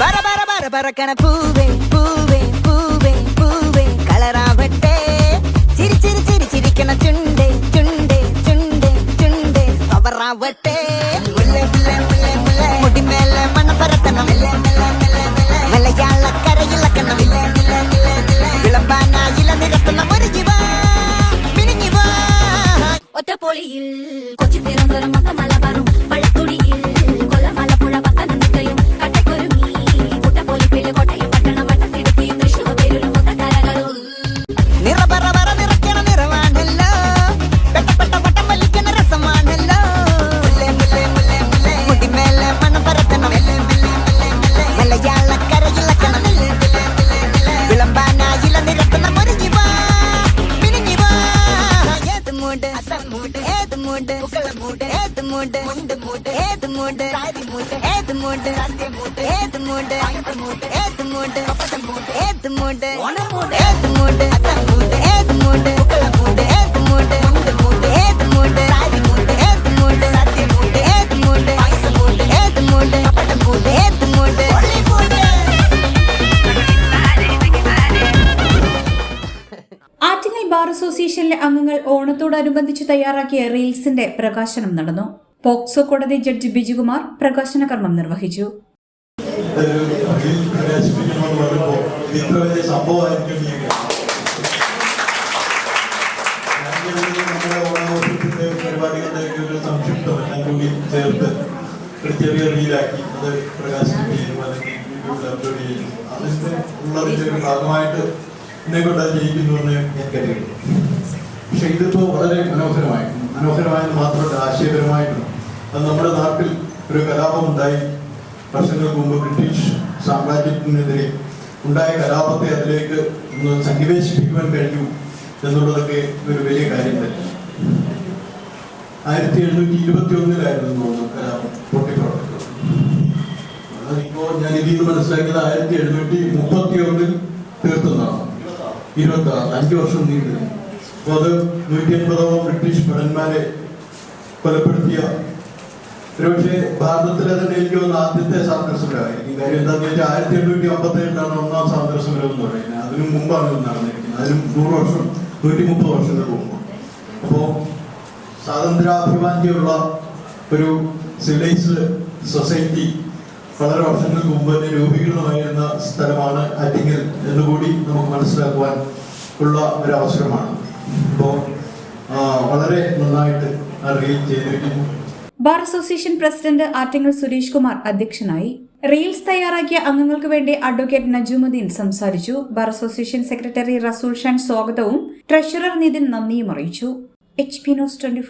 പറ ബറ ബറ ബറ പൂവേ പൂവേ പൂവേ പൂവേ കളറാവട്ടെ ചിരി ഏത് മൂട്? പുക്കള മൂട്. ഏത് മൂട്? മുണ്ട് മൂട്. ഏത് മൂട്? സാരി മൂട്. ഏത് മൂട്? സദ്യ മൂട്. ഏത് മൂട്? അകത്ത് മൂട്. ഏത് മൂട്? ഒപ്പട്ടം മൂട്. ഏത് മൂട്? ഓണം മൂട്. ഏത് മൂട്? അസോസിയേഷനിലെ അംഗങ്ങൾ ഓണത്തോടനുബന്ധിച്ച് തയ്യാറാക്കിയ റീൽസിന്റെ പ്രകാശനം നടന്നു. പോക്സോ കോടതി ജഡ്ജി ബിജുകുമാർ പ്രകാശന കർമ്മം നിർവഹിച്ചു ഭാഗമായിട്ട് എന്നെ കൊണ്ട് അത് ചെയ്യിക്കുന്നുവെന്ന് ഞാൻ കരുതുന്നു. പക്ഷെ ഇതിപ്പോ വളരെ മനോഹരമായി മനോഹരമായെന്ന് മാത്രമല്ല ആശയപരമായിട്ടും അത് നമ്മുടെ നാട്ടിൽ ഒരു കലാപം ഉണ്ടായി വർഷങ്ങൾക്ക് മുമ്പ് ബ്രിട്ടീഷ് സാമ്രാജ്യത്തിനെതിരെ ഉണ്ടായ കലാപത്തെ അതിലേക്ക് ഒന്ന് സന്നിവേശിപ്പിക്കുവാൻ കഴിഞ്ഞു എന്നുള്ളതൊക്കെ ഒരു വലിയ കാര്യം തന്നെ. ആയിരത്തി എഴുന്നൂറ്റി ഇരുപത്തി ഒന്നിലായിരുന്നു തോന്നുന്നു കലാപം പൊട്ടിപ്പുറപ്പെട്ടത്. അതിപ്പോ ഞാൻ ഇതിൽ നിന്ന് മനസ്സിലാക്കിയത് ആയിരത്തി എഴുന്നൂറ്റി മുപ്പത്തി ഒന്നിൽ തീർത്തുന്നതാണ് ഇരുപത്തി ആറ് അഞ്ചു വർഷം നീണ്ടു. അപ്പോൾ അത് നൂറ്റി അൻപതോളം ബ്രിട്ടീഷ് ഭടന്മാരെ കൊലപ്പെടുത്തിയ ഒരുപക്ഷെ ഭാരതത്തിലെ തന്നെ എനിക്ക് തോന്നുന്നു ആദ്യത്തെ സ്വാതന്ത്ര്യ കാര്യം എന്താണെന്ന് വെച്ചാൽ ആയിരത്തി എണ്ണൂറ്റി അമ്പത്തി ഏഴിലാണ് ഒന്നാം സ്വാതന്ത്ര്യ എന്ന് പറയുന്നത്. അതിനു മുമ്പാണ് നടന്നിരിക്കുന്നത്. അതിനും നൂറ് വർഷം നൂറ്റി മുപ്പത് വർഷങ്ങൾക്ക് മുമ്പ്. അപ്പോ സ്വാതന്ത്ര്യാഭിമാന്യമുള്ള ഒരു സിവിലൈസ് സൊസൈറ്റി വളരെ വർഷങ്ങൾക്ക് മുമ്പ് തന്നെ രൂപീകൃതമായിരുന്ന സ്ഥലമാണ് അറ്റിങ്ങൽ എന്നുകൂടി നമുക്ക് മനസ്സിലാക്കുവാൻ ഉള്ള ഒരു അവസരമാണ് അപ്പോൾ വളരെ നന്നായിട്ട് അറിയുകയും ചെയ്തിരിക്കുന്നു. Bar association president Attingal Suresh Kumar അധ്യക്ഷനായി റീൽസ് തയ്യാറാക്കിയ അംഗങ്ങൾക്ക് വേണ്ടി അഡ്വക്കേറ്റ് നജുമുദ്ദീൻ സംസാരിച്ചു. ബാർ അസോസിയേഷൻ സെക്രട്ടറി റസൂൽ ഷാൻ സ്വാഗതവും ട്രഷറർ നിതിൻ നന്ദിയും അറിയിച്ചു. H P news twenty